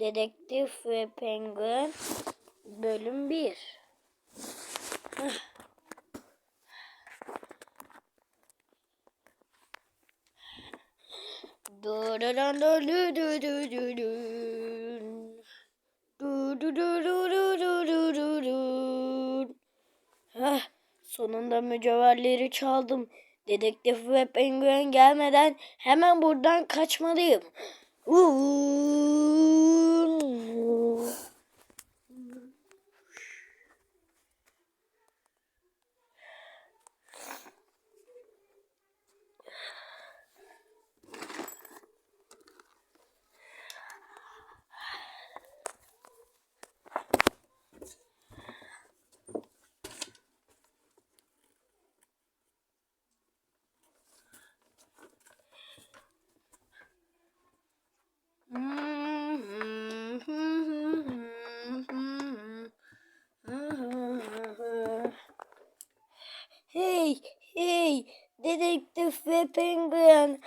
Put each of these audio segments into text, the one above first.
Dedektif ve Penguen bölüm 1. Heh, sonunda mücevherleri çaldım. Dedektif ve penguen gelmeden hemen buradan kaçmalıyım. Ooh. Hey, hey, dedektif ve penguen.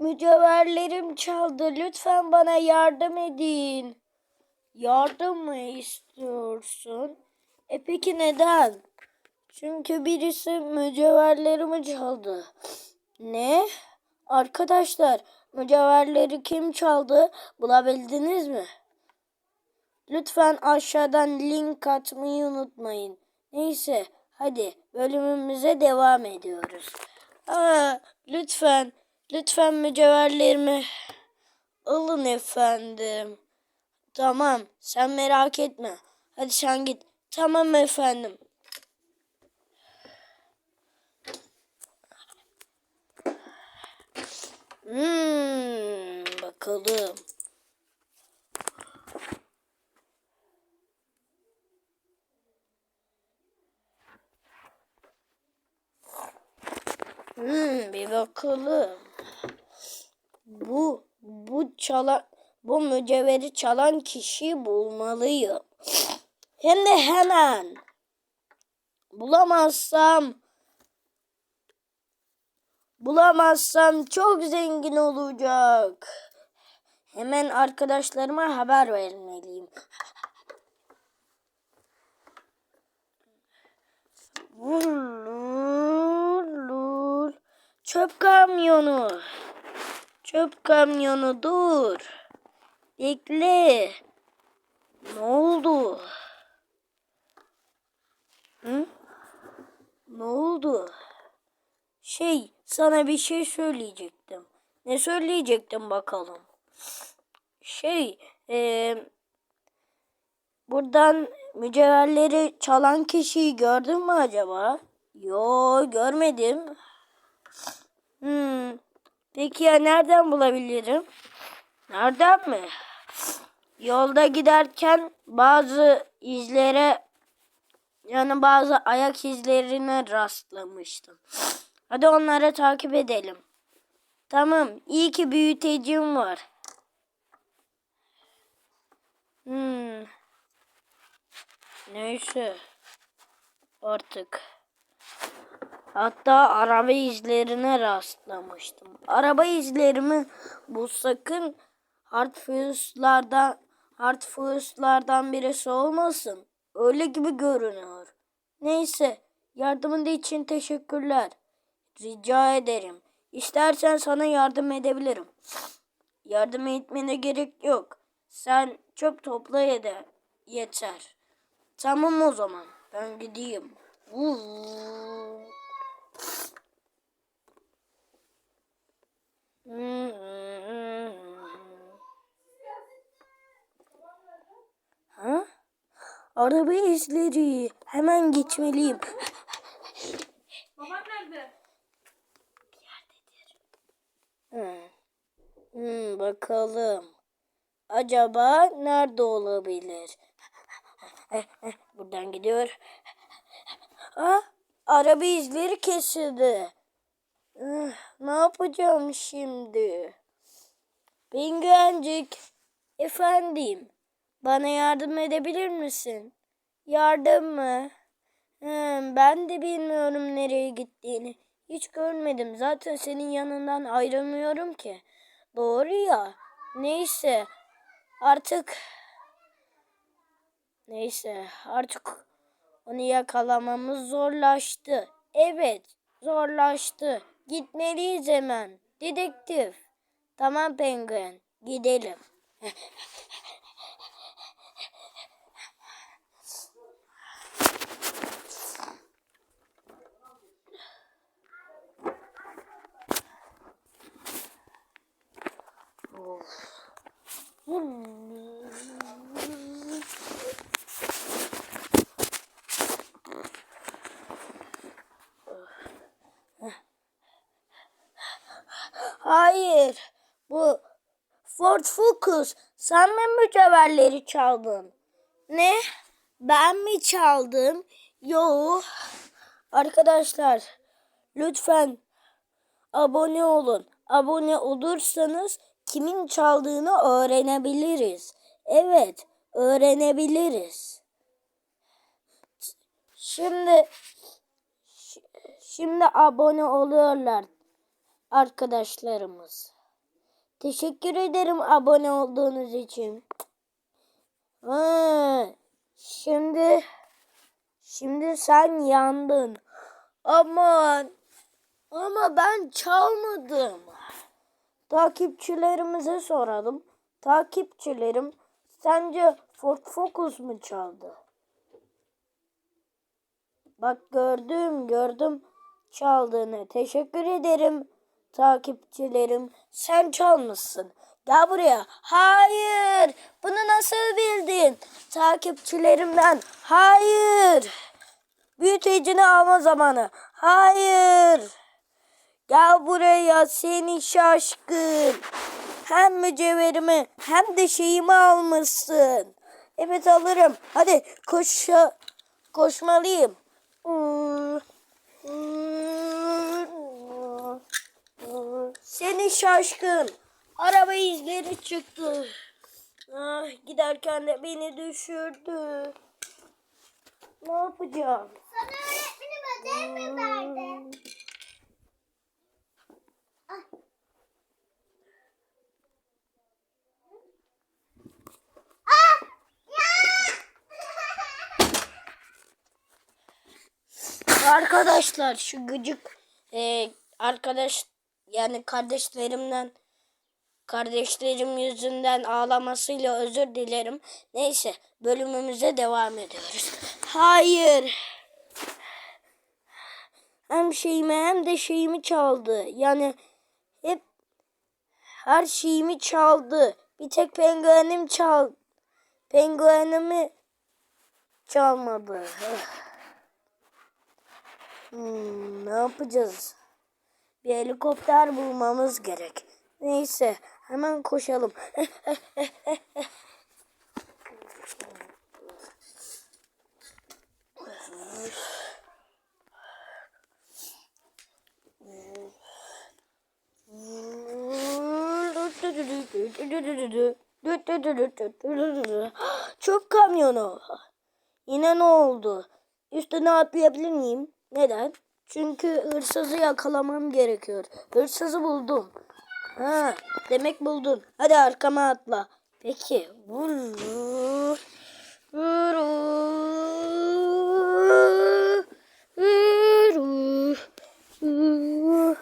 Mücevherlerim çaldı. Lütfen bana yardım edin. Yardım mı istiyorsun? E peki neden? Çünkü birisi mücevherlerimi çaldı. Ne? Arkadaşlar, mücevherleri kim çaldı? Bulabildiniz mi? Lütfen aşağıdan link atmayı unutmayın. Neyse, hadi bölümümüze devam ediyoruz. Aa, lütfen, lütfen mücevherlerimi alın efendim. Tamam, sen merak etme. Hadi sen git. Tamam efendim. Hmm, bakalım. Hmm, bir bakalım. Bu, bu çalan, bu mücevheri çalan kişiyi bulmalıyım. Hem de hemen. Bulamazsam, bulamazsam çok zengin olacak. Hemen arkadaşlarıma haber vermeliyim. Vurulur. Çöp kamyonu. Çöp kamyonu dur. Bekle. Ne oldu? Hı? Ne oldu? Şey, sana bir şey söyleyecektim. Ne söyleyecektim bakalım? Şey, eee Buradan mücevherleri çalan kişiyi gördün mü acaba? Yo görmedim. Hmm. Peki ya nereden bulabilirim? Nereden mi? Yolda giderken bazı izlere yani bazı ayak izlerine rastlamıştım. Hadi onları takip edelim. Tamam, iyi ki büyütecim var. Hmm. Neyse. Artık. Hatta araba izlerine rastlamıştım. Araba izlerimi bu sakın Hartfuse'lardan Hartfuse'lardan birisi olmasın. Öyle gibi görünüyor. Neyse. Yardımın için teşekkürler. Rica ederim. İstersen sana yardım edebilirim. Yardım etmene gerek yok. Sen çöp topla yede yeter. Tamam o zaman. Ben gideyim. Uuu. Ha? Araba izleri. Hemen gitmeliyim. Baban nerede? Hmm. Hmm, bakalım. Acaba nerede olabilir? Buradan gidiyor. Ah, araba izleri kesildi. Ah, Ne yapacağım şimdi? Penguencik, efendim, bana yardım edebilir misin? Yardım mı? Hmm, ben de bilmiyorum nereye gittiğini. Hiç görmedim. Zaten senin yanından ayrılmıyorum ki. Doğru ya. Neyse. Artık neyse artık onu yakalamamız zorlaştı. Evet zorlaştı. Gitmeliyiz hemen. Dedektif. Tamam penguen gidelim. Hayır. Bu Ford Focus. Sen mi mücevherleri çaldın? Ne? Ben mi çaldım? Yo. Arkadaşlar lütfen abone olun. Abone olursanız kimin çaldığını öğrenebiliriz. Evet, öğrenebiliriz. Şimdi şimdi abone oluyorlar arkadaşlarımız. Teşekkür ederim abone olduğunuz için. Ha, şimdi şimdi sen yandın. Aman ama ben çalmadım. Takipçilerimize soralım. Takipçilerim sence Ford Focus mu çaldı? Bak gördüm gördüm çaldığını. Teşekkür ederim takipçilerim. Sen çalmışsın. Gel buraya. Hayır. Bunu nasıl bildin? Takipçilerimden. Hayır. Büyütecini alma zamanı. Hayır. Gel buraya seni şaşkın. Hem mücevherimi hem de şeyimi almışsın. Evet alırım. Hadi koş koşmalıyım. Seni şaşkın. Araba izleri çıktı. Ah, giderken de beni düşürdü. Ne yapacağım? Sana öğretmenim ödev mi verdi? Ah! Arkadaşlar şu gıcık e, arkadaş yani kardeşlerimden kardeşlerim yüzünden ağlamasıyla özür dilerim. Neyse bölümümüze devam ediyoruz. Hayır. Hem şeyimi hem de şeyimi çaldı. Yani hep her şeyimi çaldı. Bir tek penguenim çal. Penguenimi çalmadı. Hmm, ne yapacağız? Bir helikopter bulmamız gerek. Neyse hemen koşalım. Çöp kamyonu. Yine ne oldu? Üstüne atlayabilir miyim? Neden? Çünkü hırsızı yakalamam gerekiyor. Hırsızı buldum. Ha, demek buldun. Hadi arkama atla. Peki. Vur. Vur. Vur. Vur. Vur.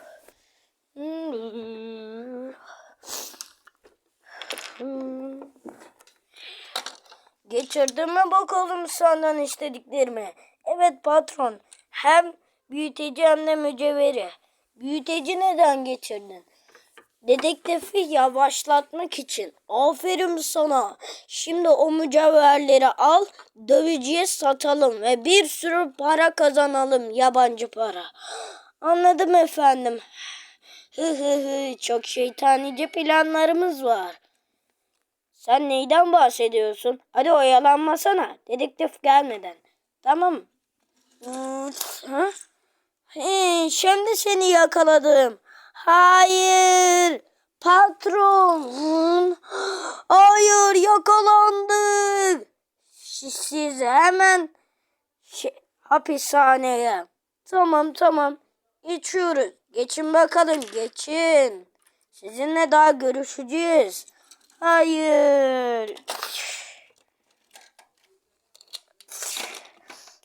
Geçirdin mi bakalım senden istediklerimi? Evet patron. Hem büyüteci de mücevheri. Büyüteci neden geçirdin? Dedektifi yavaşlatmak için. Aferin sana. Şimdi o mücevherleri al, dövücüye satalım ve bir sürü para kazanalım, yabancı para. Anladım efendim. Hı hı hı, çok şeytanice planlarımız var. Sen neyden bahsediyorsun? Hadi oyalanmasana. Dedektif gelmeden. Tamam. Ha? Şimdi seni yakaladım. Hayır. Patron. Hayır yakalandık. Siz, siz hemen şey, hapishaneye. Tamam tamam. Geçiyoruz. Geçin bakalım geçin. Sizinle daha görüşeceğiz. Hayır.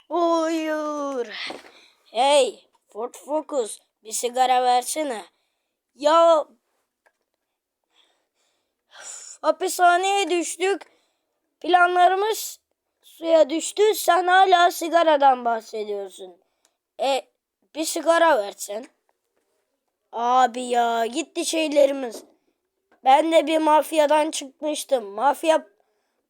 Hayır. Hey, Ford Focus, bir sigara versene. Ya hapishaneye düştük. Planlarımız suya düştü. Sen hala sigaradan bahsediyorsun. E bir sigara versen. Abi ya gitti şeylerimiz. Ben de bir mafyadan çıkmıştım. Mafya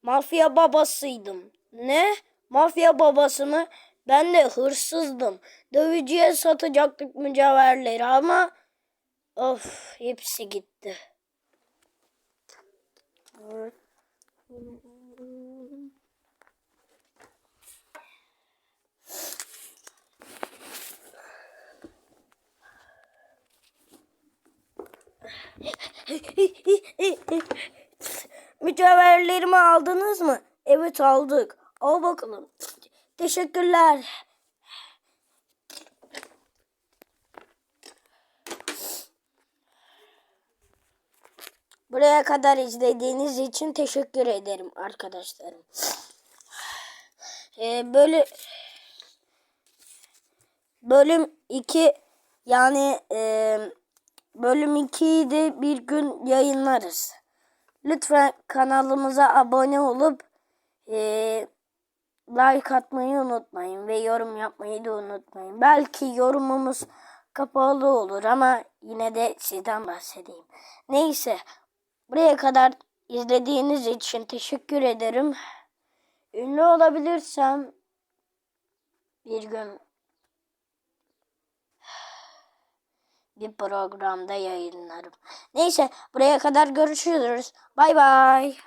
mafya babasıydım. Ne? Mafya babası mı? Ben de hırsızdım. Dövücüye satacaktık mücevherleri ama of hepsi gitti. Mücevherlerimi aldınız mı? Evet aldık. Al bakalım. Teşekkürler. Buraya kadar izlediğiniz için teşekkür ederim arkadaşlarım. Ee, böyle bölüm 2 yani e, bölüm 2'yi de bir gün yayınlarız. Lütfen kanalımıza abone olup e, like atmayı unutmayın ve yorum yapmayı da unutmayın. Belki yorumumuz kapalı olur ama yine de sizden bahsedeyim. Neyse buraya kadar izlediğiniz için teşekkür ederim. Ünlü olabilirsem bir gün bir programda yayınlarım. Neyse buraya kadar görüşürüz. Bay bay.